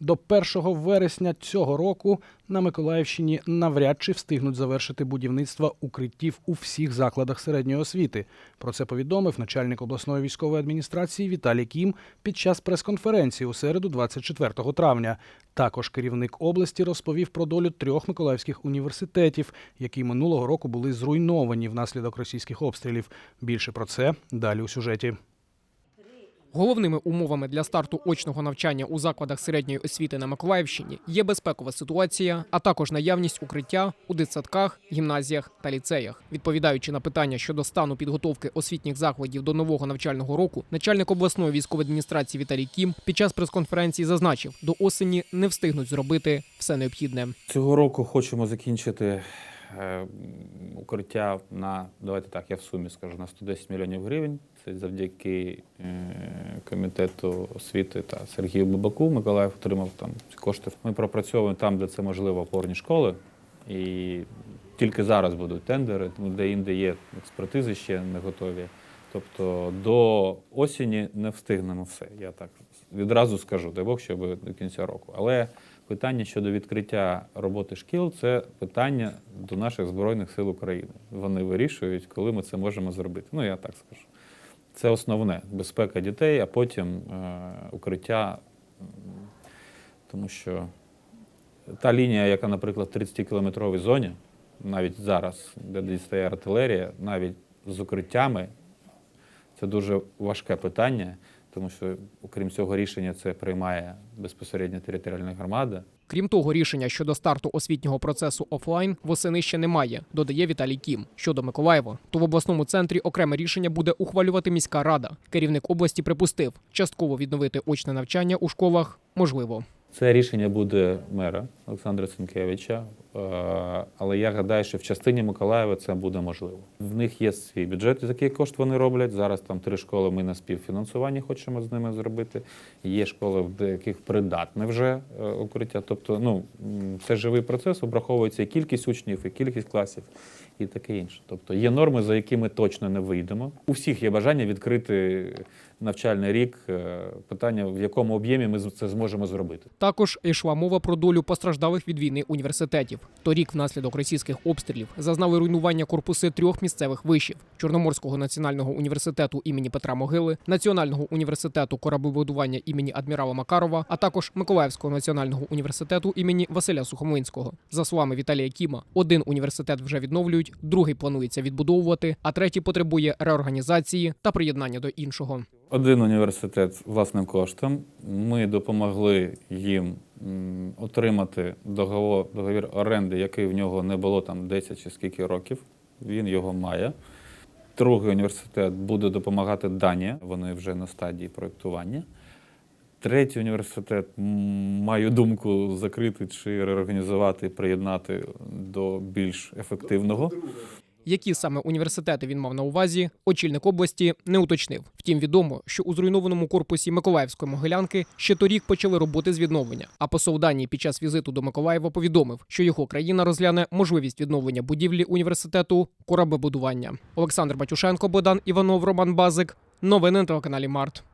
До 1 вересня цього року на Миколаївщині навряд чи встигнуть завершити будівництво укриттів у всіх закладах середньої освіти. Про це повідомив начальник обласної військової адміністрації Віталій Кім під час прес-конференції у середу, 24 травня. Також керівник області розповів про долю трьох миколаївських університетів, які минулого року були зруйновані внаслідок російських обстрілів. Більше про це далі у сюжеті. Головними умовами для старту очного навчання у закладах середньої освіти на Миколаївщині є безпекова ситуація, а також наявність укриття у дитсадках, гімназіях та ліцеях. Відповідаючи на питання щодо стану підготовки освітніх закладів до нового навчального року, начальник обласної військової адміністрації Віталій Кім під час прес-конференції зазначив, до осені не встигнуть зробити все необхідне. Цього року хочемо закінчити укриття на, давайте так, я в сумі скажу, на 110 мільйонів гривень. Це завдяки е, комітету освіти та Сергію Бабаку. Миколаїв отримав там ці кошти. Ми пропрацьовуємо там, де це можливо, опорні школи. І тільки зараз будуть тендери, де інде є експертизи ще не готові. Тобто до осені не встигнемо все. Я так відразу скажу, дай Бог, щоб до кінця року. Але питання щодо відкриття роботи шкіл це питання до наших Збройних сил України. Вони вирішують, коли ми це можемо зробити. Ну, я так скажу. Це основне безпека дітей, а потім е, укриття, тому що та лінія, яка, наприклад, в 30-кілометровій зоні, навіть зараз, де дістає артилерія, навіть з укриттями, це дуже важке питання, тому що, окрім цього рішення, це приймає безпосередньо територіальна громада. Крім того, рішення щодо старту освітнього процесу офлайн восени ще немає, додає Віталій Кім. Щодо Миколаєва, то в обласному центрі окреме рішення буде ухвалювати міська рада. Керівник області припустив, частково відновити очне навчання у школах можливо. Це рішення буде мера Олександра Цинкевича, е, але я гадаю, що в частині Миколаєва це буде можливо. В них є свій бюджет, за який кошт вони роблять. Зараз там три школи ми на співфінансуванні хочемо з ними зробити. Є школи, в яких придатне вже е, укриття. Тобто, ну це живий процес, обраховується і кількість учнів, і кількість класів, і таке інше. Тобто є норми, за які ми точно не вийдемо. У всіх є бажання відкрити навчальний рік. Е, Питання в якому об'ємі ми це зможемо зробити. Також йшла мова про долю постраждалих від війни університетів. Торік, внаслідок російських обстрілів, зазнали руйнування корпуси трьох місцевих вишів: Чорноморського національного університету імені Петра Могили, Національного університету кораблебудування імені адмірала Макарова, а також Миколаївського національного університету імені Василя Сухомлинського. За словами Віталія Кіма, один університет вже відновлюють, другий планується відбудовувати, а третій потребує реорганізації та приєднання до іншого. Один університет власним коштом. Ми допомогли їм отримати договор, договір оренди, який в нього не було там 10 чи скільки років. Він його має. Другий університет буде допомагати Данія. Вони вже на стадії проєктування. Третій університет маю думку закрити чи реорганізувати, приєднати до більш ефективного. Які саме університети він мав на увазі, очільник області не уточнив. Втім, відомо, що у зруйнованому корпусі Миколаївської могилянки ще торік почали роботи з відновлення. А посол Данії під час візиту до Миколаєва повідомив, що його країна розгляне можливість відновлення будівлі університету кораблебудування. Олександр Батюшенко, Богдан Іванов, Роман Базик. Новини на телеканалі Март.